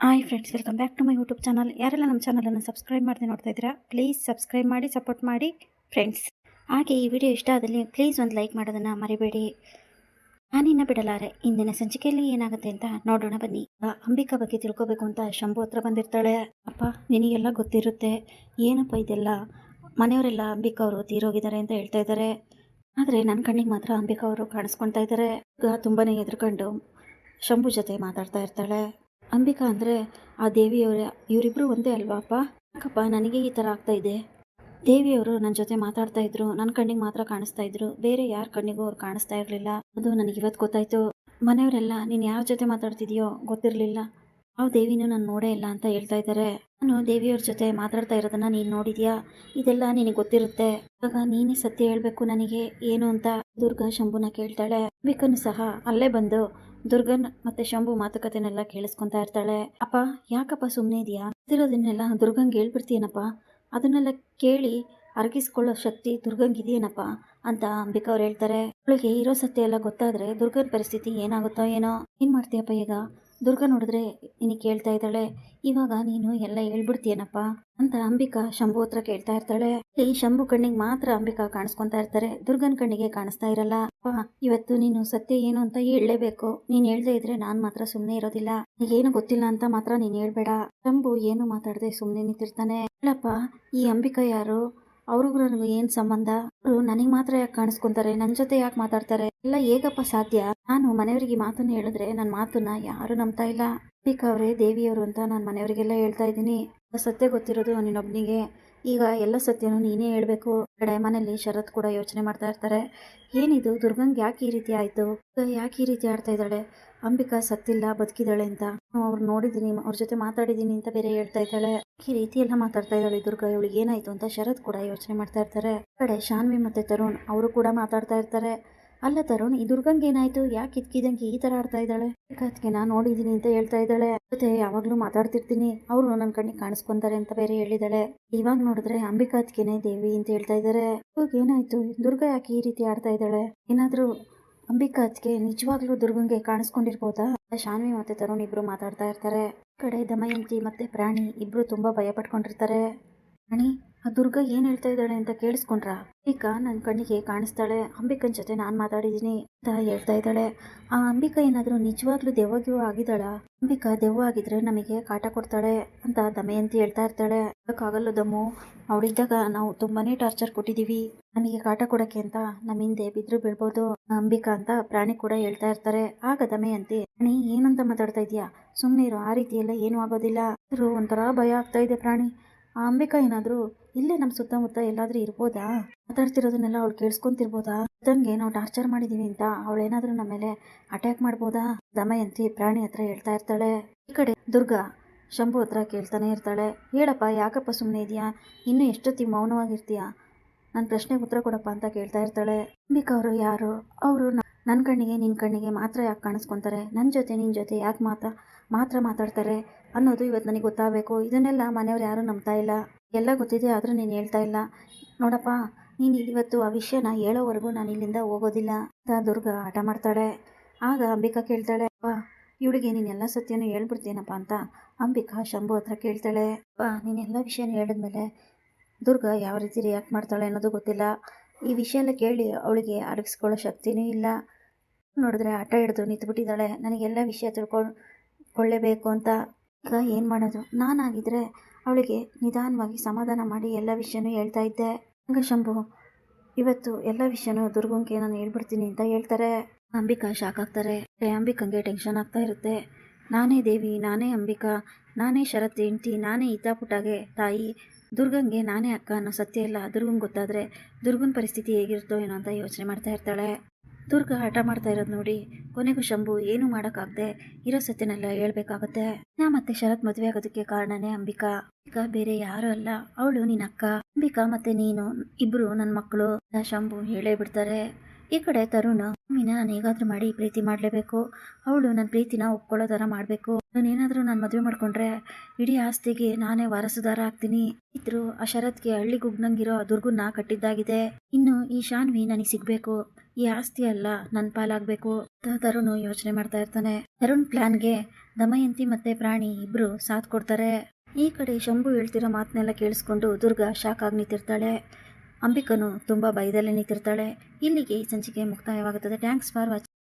Hi friends welcome back to my YouTube channel ಯಾರೆಲ್ಲ ನಮ್ಮ ಚಾನಲನ್ನು ಸಬ್ಸ್ಕ್ರೈಬ್ ಮಾಡದೆ ನೋಡ್ತಾ ಇದ್ದೀರಾ ಪ್ಲೀಸ್ ಸಬ್ಸ್ಕ್ರೈಬ್ ಮಾಡಿ ಸಪೋರ್ಟ್ ಮಾಡಿ ಫ್ರೆಂಡ್ಸ್ ಹಾಗೆ ಈ ವಿಡಿಯೋ ಇಷ್ಟ ಆದಲ್ಲಿ ಪ್ಲೀಸ್ ಒಂದು ಲೈಕ್ ಮಾಡೋದನ್ನು ಮರಿಬೇಡಿ. ನಾನಿನ್ನ ಬಿಡಲಾರೆ, ಇಂದಿನ ಸಂಚಿಕೆಯಲ್ಲಿ ಏನಾಗುತ್ತೆ ಅಂತ ನೋಡೋಣ ಬನ್ನಿ. ಅಂಬಿಕಾ ಬಗ್ಗೆ ತಿಳ್ಕೊಬೇಕು ಅಂತ ಶಂಭು ಹತ್ರ ಬಂದಿರ್ತಾಳೆ. ಅಪ್ಪ, ನಿನಗೆಲ್ಲ ಗೊತ್ತಿರುತ್ತೆ. ಏನಪ್ಪ ಇದೆಲ್ಲ? ಮನೆಯವರೆಲ್ಲ ಅಂಬಿಕಾ ಅವರು ತೀರೋಗಿದ್ದಾರೆ ಅಂತ ಹೇಳ್ತಾ ಇದ್ದಾರೆ. ಆದರೆ ನನ್ನ ಕಣ್ಣಿಗೆ ಮಾತ್ರ ಅಂಬಿಕಾ ಅವರು ಕಾಣಿಸ್ಕೊಳ್ತಾ ಇದ್ದಾರೆ. ತುಂಬಾ ಎದ್ರುಕೊಂಡು ಶಂಭು ಜೊತೆ ಮಾತಾಡ್ತಾ ಇರ್ತಾಳೆ. ಅಂಬಿಕಾ ಅಂದರೆ ಆ ದೇವಿಯವರ. ಇವರಿಬ್ಬರು ಒಂದೇ ಅಲ್ವಾ ಅಪ್ಪ? ಯಾಕಪ್ಪ ನನಗೆ ಈ ಥರ ಆಗ್ತಾ ಇದೆ? ದೇವಿಯವರು ನನ್ನ ಜೊತೆ ಮಾತಾಡ್ತಾ ಇದ್ರು ನನ್ನ ಕಣ್ಣಿಗೆ ಮಾತ್ರ ಕಾಣಿಸ್ತಾ ಇದ್ರು. ಬೇರೆ ಯಾರ ಕಣ್ಣಿಗೂ ಅವ್ರು ಕಾಣಿಸ್ತಾ ಇರಲಿಲ್ಲ. ಅದು ನನಗೆ ಇವತ್ತು ಗೊತ್ತಾಯ್ತು. ಮನೆಯವರೆಲ್ಲ, ನೀನು ಯಾರ ಜೊತೆ ಮಾತಾಡ್ತಿದ್ಯೋ ಗೊತ್ತಿರಲಿಲ್ಲ. ಆ ದೇವಿನೂ ನಾನು ನೋಡೇ ಇಲ್ಲ ಅಂತ ಹೇಳ್ತಾ ಇದ್ದಾರೆ ನಾನು ದೇವಿಯವ್ರ ಜೊತೆ ಮಾತಾಡ್ತಾ ಇರೋದನ್ನ ನೀನು ನೋಡಿದ್ಯಾ? ಇದೆಲ್ಲ ನಿನಗೆ ಗೊತ್ತಿರುತ್ತೆ. ಆಗ ನೀನೇ ಸತ್ಯ ಹೇಳ್ಬೇಕು ನನಗೆ. ಏನು ಅಂತ ದುರ್ಗಾ ಶಂಭುನ ಕೇಳ್ತಾಳೆ. ಅಂಬಿಕನು ಸಹ ಅಲ್ಲೇ ಬಂದು ದುರ್ಗನ್ ಮತ್ತೆ ಶಂಭು ಮಾತುಕತೆನೆಲ್ಲ ಕೇಳಿಸ್ಕೊಂತಾ ಇರ್ತಾಳೆ. ಅಪ್ಪ, ಯಾಕಪ್ಪ ಸುಮ್ಮನೆ ಇದೆಯಾ? ಇದಿರೋದನ್ನೆಲ್ಲ ದುರ್ಗಂಗೆ ಹೇಳ್ಬಿಡ್ತೀಯನಪ್ಪ? ಅದನ್ನೆಲ್ಲ ಕೇಳಿ ಅರಗಿಸ್ಕೊಳ್ಳೋ ಶಕ್ತಿ ದುರ್ಗಂಗೆ ಇದೆಯೇನಪ್ಪ ಅಂತ ಅಂಬಿಕಾ ಅವ್ರು ಹೇಳ್ತಾರೆ. ಅವಳಿಗೆ ಇರೋ ಸತ್ಯ ಎಲ್ಲ ಗೊತ್ತಾದ್ರೆ ದುರ್ಗನ್ ಪರಿಸ್ಥಿತಿ ಏನಾಗುತ್ತೋ ಏನೋ? ಏನ್ ಮಾಡ್ತೀಯಪ್ಪ ಈಗ? ದುರ್ಗ ನೋಡಿದ್ರೆ ನಿನಗೆ ಕೇಳ್ತಾ ಇದ್ದಾಳೆ, ಇವಾಗ ನೀನು ಎಲ್ಲ ಹೇಳ್ಬಿಡ್ತೀಯನಪ್ಪ? ಅಂತ ಅಂಬಿಕಾ ಶಂಭು ಹತ್ರ ಕೇಳ್ತಾ ಇರ್ತಾಳೆ. ಈ ಶಂಭು ಕಣ್ಣಿಗೆ ಮಾತ್ರ ಅಂಬಿಕಾ ಕಾಣಿಸ್ಕೊಂತಾ ಇರ್ತಾರೆ. ದುರ್ಗನ್ ಕಣ್ಣಿಗೆ ಕಾಣಿಸ್ತಾ ಇರಲ್ಲ. ಅಪ್ಪ, ಇವತ್ತು ನೀನು ಸತ್ಯ ಏನು ಅಂತ ಹೇಳಲೇಬೇಕು. ನೀನ್ ಹೇಳ್ದೆ ಇದ್ರೆ ನಾನ್ ಮಾತ್ರ ಸುಮ್ನೆ ಇರೋದಿಲ್ಲ. ಏನು ಗೊತ್ತಿಲ್ಲ ಅಂತ ಮಾತ್ರ ನೀನ್ ಹೇಳ್ಬೇಡ. ಶಂಭು ಏನು ಮಾತಾಡದೆ ಸುಮ್ನೆ ನಿಂತಿರ್ತಾನೆ. ಹೇಳಪ್ಪ ಈ ಅಂಬಿಕಾ ಯಾರು? ಅವ್ರಿಗೂ ನನಗೂ ಏನ್ ಸಂಬಂಧ? ಅವರು ನನಗೆ ಮಾತ್ರ ಯಾಕೆ ಕಾಣಿಸ್ಕೊಂತಾರೆ? ನನ್ನ ಜೊತೆ ಯಾಕೆ ಮಾತಾಡ್ತಾರೆ? ಎಲ್ಲ ಹೇಗಪ್ಪ ಸಾಧ್ಯ? ನಾನು ಮನೆಯವರಿಗೆ ಮಾತನ್ನ ಹೇಳಿದ್ರೆ ನನ್ನ ಮಾತನ್ನ ಯಾರು ನಂಬ್ತಾ ಇಲ್ಲ. ಪಿಕ್ ಅವರೇ, ದೇವಿಯವರು ಅಂತ ನಾನು ಮನೆಯವರಿಗೆಲ್ಲ ಹೇಳ್ತಾ ಇದ್ದೀನಿ. ಸತ್ಯ ಗೊತ್ತಿರೋದು ನಿನ್ನೊಬ್ನಿಗೆ ಈಗ ಎಲ್ಲ ಸತ್ಯನೂ ನೀನೇ ಹೇಳಬೇಕು. ಕಡೆ ಮನೆಯಲ್ಲಿ ಶರತ್ ಕೂಡ ಯೋಚನೆ ಮಾಡ್ತಾ ಇರ್ತಾರೆ. ಏನಿದು? ದುರ್ಗಂಗೆ ಯಾಕೆ ಈ ರೀತಿ ಆಯಿತು? ಯಾಕೆ ಈ ರೀತಿ ಆಡ್ತಾ ಇದ್ದಾಳೆ? ಅಂಬಿಕಾ ಸತ್ತಿಲ್ಲ ಬದುಕಿದಾಳೆ ಅಂತ. ಅವ್ರು ನೋಡಿದೀನಿ ಅವ್ರ ಜೊತೆ ಮಾತಾಡಿದ್ದೀನಿ ಅಂತ ಬೇರೆ ಹೇಳ್ತಾ ಇದ್ದಾಳೆ. ಈ ರೀತಿ ಎಲ್ಲ ಮಾತಾಡ್ತಾ ಇದ್ದಾಳೆ ದುರ್ಗಾ. ಇವಳಿಗೆ ಏನಾಯ್ತು ಅಂತ ಶರತ್ ಕೂಡ ಯೋಚನೆ ಮಾಡ್ತಾ ಇರ್ತಾರೆ. ಕಡೆ ಶಾನ್ವಿ ಮತ್ತೆ ತರುಣ್, ಅವರು ಕೂಡ ಮಾತಾಡ್ತಾ ಇರ್ತಾರೆ. ಅಲ್ಲ ತರುಣ್, ಈ ದುರ್ಗಂಗೆ ಏನಾಯ್ತು? ಯಾಕೆ ಇದ್ಕಿದಂಗೆ ಈ ತರ ಆಡ್ತಾ ಇದ್ದಾಳೆ? ಅದಕ್ಕೆ ನಾನು ನೋಡಿದೀನಿ ಅಂತ ಹೇಳ್ತಾ ಇದ್ದಾಳೆ. ಜೊತೆ ಯಾವಾಗ್ಲೂ ಮಾತಾಡ್ತಿರ್ತೀನಿ. ಅವ್ರು ನನ್ನ ಕಣ್ಣಿಗೆ ಕಾಣಿಸ್ಕೊಂತಾರೆ ಅಂತ ಬೇರೆ ಹೇಳಿದಾಳೆ ಇವಾಗ ನೋಡಿದ್ರೆ ಅಂಬಿಕಾತ್ಗೆನೆ ದೇವಿ ಅಂತ ಹೇಳ್ತಾ ಇದ್ದಾರೆ ಏನಾಯ್ತು? ದುರ್ಗಾ ಯಾಕೆ ಈ ರೀತಿ ಆಡ್ತಾ ಇದ್ದಾಳೆ? ಏನಾದ್ರೂ ಅಂಬಿಕಾ ಅತ್ಗೆ ನಿಜವಾಗ್ಲೂ ದುರ್ಗಂಗೆ ಕಾಣಿಸ್ಕೊಂಡಿರ್ಬೋದಾ? ಶಾನ್ವಿ ಮತ್ತೆ ತರುಣ್ ಇಬ್ರು ಮಾತಾಡ್ತಾ ಇರ್ತಾರೆ. ಕಡೆ ದಮಯಂತಿ ಮತ್ತೆ ಪ್ರಾಣಿ ಇಬ್ರು ತುಂಬಾ ಭಯ ಪಟ್ಕೊಂಡಿರ್ತಾರೆ ಪ್ರಾಣಿ ದುರ್ಗಾ ಏನ್ ಹೇಳ್ತಾ ಇದ್ದಾಳೆ ಅಂತ ಕೇಳಿಸ್ಕೊಂಡ್ರ? ಅಂಬಿಕಾ ನನ್ ಕಣ್ಣಿಗೆ ಕಾಣಿಸ್ತಾಳೆ. ಅಂಬಿಕನ್ ಜೊತೆ ನಾನು ಮಾತಾಡಿದೀನಿ ಅಂತ ಹೇಳ್ತಾ ಇದ್ದಾಳೆ. ಆ ಅಂಬಿಕಾ ಏನಾದರೂ ನಿಜವಾಗ್ಲೂ ದೆವ್ವಗಿವ ಆಗಿದ್ದಾಳ? ಅಂಬಿಕಾ ದೆವ್ವ ಆಗಿದ್ರೆ ನಮಗೆ ಕಾಟ ಕೊಡ್ತಾಳೆ ಅಂತ ದಮಯಂತಿ ಹೇಳ್ತಾ ಇರ್ತಾಳೆ. ಅದಕ್ಕಾಗಲ್ಲ ದಮ್ಮು, ಅವಳಿದ್ದಾಗ ನಾವು ತುಂಬಾನೇ ಟಾರ್ಚರ್ ಕೊಟ್ಟಿದ್ದೀವಿ ನಮಗೆ ಕಾಟ ಕೊಡಕ್ಕೆ ಅಂತ ನಮ್ಮ ಹಿಂದೆ ಬಿದ್ರು ಬೀಳ್ಬೋದು ಅಂಬಿಕಾ ಅಂತ ಪ್ರಾಣಿ ಕೂಡ ಹೇಳ್ತಾ ಇರ್ತಾರೆ. ಆಗ ದಮಯಂತಿ ಪ್ರಾಣಿ ಏನಂತ ಮಾತಾಡ್ತಾ ಇದೀಯಾ ಸುಮ್ಮನೆ ಇರು ಆ ರೀತಿ ಎಲ್ಲ ಏನೂ ಆಗೋದಿಲ್ಲ. ಒಂಥರ ಭಯ ಆಗ್ತಾ ಇದೆ ಪ್ರಾಣಿ. ಆ ಅಂಬಿಕಾ ಏನಾದರೂ, ಇಲ್ಲೇ ನಮ್ಮ ಸುತ್ತಮುತ್ತ ಎಲ್ಲಾದ್ರೂ ಇರ್ಬೋದಾ? ಮಾತಾಡ್ತಿರೋದನ್ನೆಲ್ಲ ಅವಳು ಕೇಳಿಸ್ಕೊಂತಿರ್ಬೋದಾ? ಅದಂಗೆ ನಾವು ಟಾರ್ಚರ್ ಮಾಡಿದೀವಿ ಅಂತ ಅವಳು ಏನಾದರೂ ನಮ್ಮ ಮೇಲೆ ಅಟ್ಯಾಕ್ ಮಾಡ್ಬೋದಾ? ದಮಯಂತಿ ಪ್ರಾಣಿ ಹತ್ರ ಹೇಳ್ತಾ ಇರ್ತಾಳೆ. ಈ ಕಡೆ ದುರ್ಗಾ ಶಂಭು ಹತ್ರ ಕೇಳ್ತಾನೆ ಇರ್ತಾಳೆ. ಹೇಳಪ್ಪ, ಯಾಕಪ್ಪ ಸುಮ್ಮನೆ ಇದೆಯಾ? ಇನ್ನು ಎಷ್ಟೊತ್ತಿಗೆ ಮೌನವಾಗಿರ್ತೀಯಾ? ನನ್ನ ಪ್ರಶ್ನೆಗೆ ಉತ್ತರ ಕೊಡಪ್ಪ ಅಂತ ಕೇಳ್ತಾ ಇರ್ತಾಳೆ. ಅಂಬಿಕಾ ಅವರು ಯಾರು? ಅವರು ನನ್ನ ಕಣ್ಣಿಗೆ ನಿನ್ನ ಕಣ್ಣಿಗೆ ಮಾತ್ರ ಯಾಕೆ ಕಾಣಿಸ್ಕೊತಾರೆ? ನನ್ನ ಜೊತೆ ನಿನ್ನ ಜೊತೆ ಯಾಕೆ ಮಾತಾ, ಮಾತ್ರ ಮಾತಾಡ್ತಾರೆ? ಅನ್ನೋದು ಇವತ್ತು ನನಗೆ ಗೊತ್ತಾಗಬೇಕು. ಇದನ್ನೆಲ್ಲ ಮನೆಯವ್ರು ಯಾರೂ ನಂಬ್ತಾ ಇಲ್ಲ. ಎಲ್ಲ ಗೊತ್ತಿದೆ, ಆದರೂ ನೀನು ಹೇಳ್ತಾ ಇಲ್ಲ. ನೋಡಪ್ಪ, ನೀನು ಇವತ್ತು ಆ ವಿಷಯನ ಹೇಳೋವರೆಗೂ ನಾನು ಇಲ್ಲಿಂದ ಹೋಗೋದಿಲ್ಲ ಅಂತ ದುರ್ಗ ಆಟ ಮಾಡ್ತಾಳೆ. ಆಗ ಅಂಬಿಕಾ ಕೇಳ್ತಾಳೆ ಅಪ್ಪ ಇವಳಿಗೆ ನೀನೆಲ್ಲ ಸತ್ಯನೂ ಹೇಳ್ಬಿಡ್ತೀನಪ್ಪ ಅಂತ. ಅಂಬಿಕಾ ಶಂಭು ಹತ್ರ ಕೇಳ್ತಾಳೆ ಅಪ್ಪ ನೀನೆಲ್ಲ ವಿಷಯನ ಹೇಳಿದ್ಮೇಲೆ ದುರ್ಗ ಯಾವ ರೀತಿ ರಿಯಾಕ್ಟ್ ಮಾಡ್ತಾಳೆ ಅನ್ನೋದು ಗೊತ್ತಿಲ್ಲ. ಈ ವಿಷಯ ಎಲ್ಲ ಕೇಳಿ ಅವಳಿಗೆ ಅರಗಿಸ್ಕೊಳ್ಳೋ ಶಕ್ತಿನೂ ಇಲ್ಲ. ನೋಡಿದ್ರೆ ಆಟ ಹಿಡಿದು ನಿಂತ್ಬಿಟ್ಟಿದ್ದಾಳೆ. ನನಗೆಲ್ಲ ವಿಷಯ ತಿಳ್ಕೊಳ್ಳೇಬೇಕು ಕೊಳ್ಳೇಬೇಕು ಅಂತ ಈಗ ಏನು ಮಾಡೋದು? ನಾನಾಗಿದ್ದರೆ ಅವಳಿಗೆ ನಿಧಾನವಾಗಿ ಸಮಾಧಾನ ಮಾಡಿ ಎಲ್ಲ ವಿಷಯನೂ ಹೇಳ್ತಾ ಇದ್ದೆ. ಹಂಗ ಶಂಭು, ಇವತ್ತು ಎಲ್ಲ ವಿಷಯನೂ ದುರ್ಗಂಗೆ ನಾನು ಹೇಳ್ಬಿಡ್ತೀನಿ ಅಂತ ಹೇಳ್ತಾರೆ. ಅಂಬಿಕಾ ಶಾಕ್ ಆಗ್ತಾರೆ. ಅಂಬಿಕಂಗೆ ಟೆನ್ಷನ್ ಆಗ್ತಾ ಇರುತ್ತೆ. ನಾನೇ ದೇವಿ, ನಾನೇ ಅಂಬಿಕಾ, ನಾನೇ ಶರತ್ ಹೆಂಡ್ತಿ, ನಾನೇ ಇತಾಪುಟಾಗೆ ತಾಯಿ. ದುರ್ಗಂಗೆ ನಾನೇ ಅಕ್ಕ ಅನ್ನೋ ಸತ್ಯ ಇಲ್ಲ. ದುರ್ಗಂಗೆ ಗೊತ್ತಾದರೆ ದುರ್ಗನ ಪರಿಸ್ಥಿತಿ ಹೇಗಿರುತ್ತೋ ಏನೋ ಅಂತ ಯೋಚನೆ ಮಾಡ್ತಾ ಇರ್ತಾಳೆ. ದುರ್ಗ ಹಠ ಮಾಡ್ತಾ ಇರೋದು ನೋಡಿ. ಕೊನೆಗೂ ಶಂಭು ಏನು ಮಾಡೋಕ್ಕಾಗದೆ ಇರೋ ಸತ್ಯನೆಲ್ಲ ಹೇಳ್ಬೇಕಾಗತ್ತೆ. ನಾ ಮತ್ತೆ ಶರತ್ ಮದುವೆ ಆಗೋದಕ್ಕೆ ಕಾರಣನೇ ಅಂಬಿಕಾ. ಈಗ ಬೇರೆ ಯಾರು ಅಲ್ಲ. ಅವಳು ನಿನ್ನ ಅಕ್ಕ. ಅಂಬಿಕಾ ಮತ್ತೆ ನೀನು. ಇಬ್ರು ನನ್ನ ಮಕ್ಕಳು ಶಂಭು ಹೇಳೇ ಬಿಡ್ತಾರೆ. ಈ ಕಡೆ ತರುಣ್, ಮೀನ ನಾನು ಹೇಗಾದ್ರೂ ಮಾಡಿ ಪ್ರೀತಿ ಮಾಡಲೇಬೇಕು. ಅವಳು ನನ್ನ ಪ್ರೀತಿನ ಒಪ್ಕೊಳ್ಳೋ ಥರ ಮಾಡಬೇಕು. ನಾನೇನಾದರೂ ನಾನು ಮದುವೆ ಮಾಡ್ಕೊಂಡ್ರೆ ಇಡೀ ಆಸ್ತಿಗೆ ನಾನೇ ವಾರಸುದಾರ ಆಗ್ತೀನಿ. ಇದ್ರು ಆ ಶರತ್ಗೆ ಹಳ್ಳಿಗೆ ಗುಗ್ನಂಗಿರೋ ದುರ್ಗುನ್ನ ಕಟ್ಟಿದ್ದಾಗಿದೆ. ಇನ್ನು ಈ ಶಾನ್ವಿ ನನಗೆ ಸಿಗ್ಬೇಕು. ಈ ಆಸ್ತಿ ಅಲ್ಲ ನನ್ನ ಪಾಲಾಗ್ಬೇಕು ತರುಣ್ ಯೋಚನೆ ಮಾಡ್ತಾ ಇರ್ತಾನೆ. ತರುಣ್ ಪ್ಲಾನ್ಗೆ ದಮಯಂತಿ ಮತ್ತೆ ಪ್ರಾಣಿ ಇಬ್ರು ಸಾಥ್ ಕೊಡ್ತಾರೆ. ಈ ಕಡೆ ಶಂಭು ಹೇಳ್ತಿರೋ ಮಾತನ್ನೆಲ್ಲ ಕೇಳಿಸ್ಕೊಂಡು ದುರ್ಗಾ ಶಾಕ್ ಆಗಿ ನಿಂತಿರ್ತಾಳೆ. ಅಂಬಿಕನು ತುಂಬಾ ಭಯದಲ್ಲಿ ನಿಂತಿರ್ತಾಳೆ. ಇಲ್ಲಿಗೆ ಈ ಸಂಚಿಕೆ ಮುಕ್ತಾಯವಾಗುತ್ತದೆ. Thanks for watching.